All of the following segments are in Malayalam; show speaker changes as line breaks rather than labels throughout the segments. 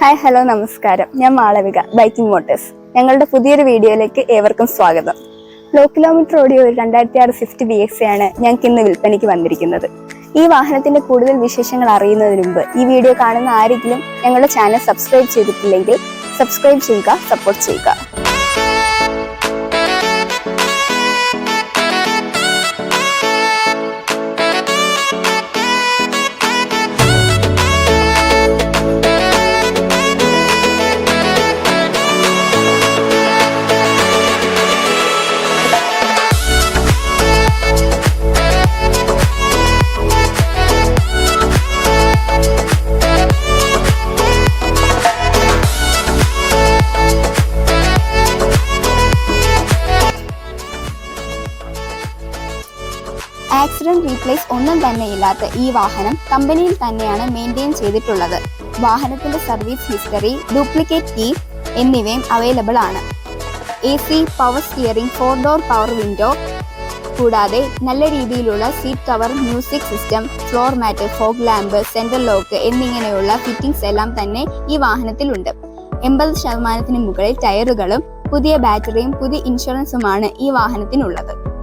ഹായ് ഹലോ നമസ്കാരം. ഞാൻ മാളവിക ബൈക്കിംഗ് മോട്ടേഴ്സ് ഞങ്ങളുടെ പുതിയൊരു വീഡിയോയിലേക്ക് ഏവർക്കും സ്വാഗതം. ലോ കിലോമീറ്റർ ഓടിയ ഒരു രണ്ടായിരത്തി ആറ് സ്വിഫ്റ്റ് ബി എക്സ് ആണ് ഞങ്ങൾക്ക് ഇന്ന് വിൽപ്പനയ്ക്ക് വന്നിരിക്കുന്നത്. ഈ വാഹനത്തിന്റെ കൂടുതൽ വിശേഷങ്ങൾ അറിയുന്നതിന് മുമ്പ് ഈ വീഡിയോ കാണുന്ന ആരെങ്കിലും ഞങ്ങളുടെ ചാനൽ സബ്സ്ക്രൈബ് ചെയ്തിട്ടില്ലെങ്കിൽ സബ്സ്ക്രൈബ് ചെയ്യുക സപ്പോർട്ട് ചെയ്യുക. ആക്സിഡന്റ് റീപ്ലേസ് ഒന്നും തന്നെ ഇല്ലാത്ത ഈ വാഹനം കമ്പനിയിൽ തന്നെയാണ് മെയിന്റെയിൻ ചെയ്തിട്ടുള്ളത്. വാഹനത്തിന്റെ സർവീസ് ഹിസ്റ്ററി ഡ്യൂപ്ലിക്കേറ്റ് കീ എന്നിവയും അവൈലബിൾ ആണ്. A C power steering four door power window കൂടാതെ നല്ല രീതിയിലുള്ള seat cover music system floor mat fog lamp central lock എന്നിങ്ങനെയുള്ള ഫിറ്റിംഗ്സ് എല്ലാം തന്നെ ഈ വാഹനത്തിലുണ്ട്. എൺപത് ശതമാനത്തിന് മുകളിൽ ടയറുകളും പുതിയ ബാറ്ററിയും പുതിയ ഇൻഷുറൻസുമാണ് ഈ വാഹനത്തിനുള്ളത്.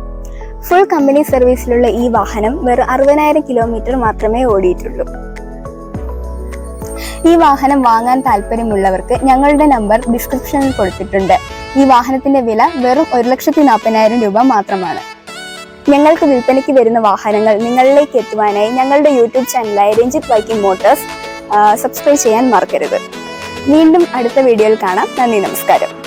ഫുൾ കമ്പനി സർവീസിലുള്ള ഈ വാഹനം വെറും അറുപതിനായിരം കിലോമീറ്റർ മാത്രമേ ഓടിയിട്ടുള്ളൂ. ഈ വാഹനം വാങ്ങാൻ താല്പര്യമുള്ളവർക്ക് ഞങ്ങളുടെ നമ്പർ ഡിസ്ക്രിപ്ഷനിൽ കൊടുത്തിട്ടുണ്ട്. ഈ വാഹനത്തിന്റെ വില വെറും ഒരു ലക്ഷത്തി നാൽപ്പതിനായിരം രൂപ മാത്രമാണ്. ഞങ്ങൾക്ക് വിൽപ്പനയ്ക്ക് വരുന്ന വാഹനങ്ങൾ നിങ്ങളിലേക്ക് എത്തുവാനായി ഞങ്ങളുടെ യൂട്യൂബ് ചാനലായ രഞ്ജിത് ബൈക്കിംഗ് മോട്ടോഴ്സ് സബ്സ്ക്രൈബ് ചെയ്യാൻ മറക്കരുത്. വീണ്ടും അടുത്ത വീഡിയോയിൽ കാണാം. നന്ദി നമസ്കാരം.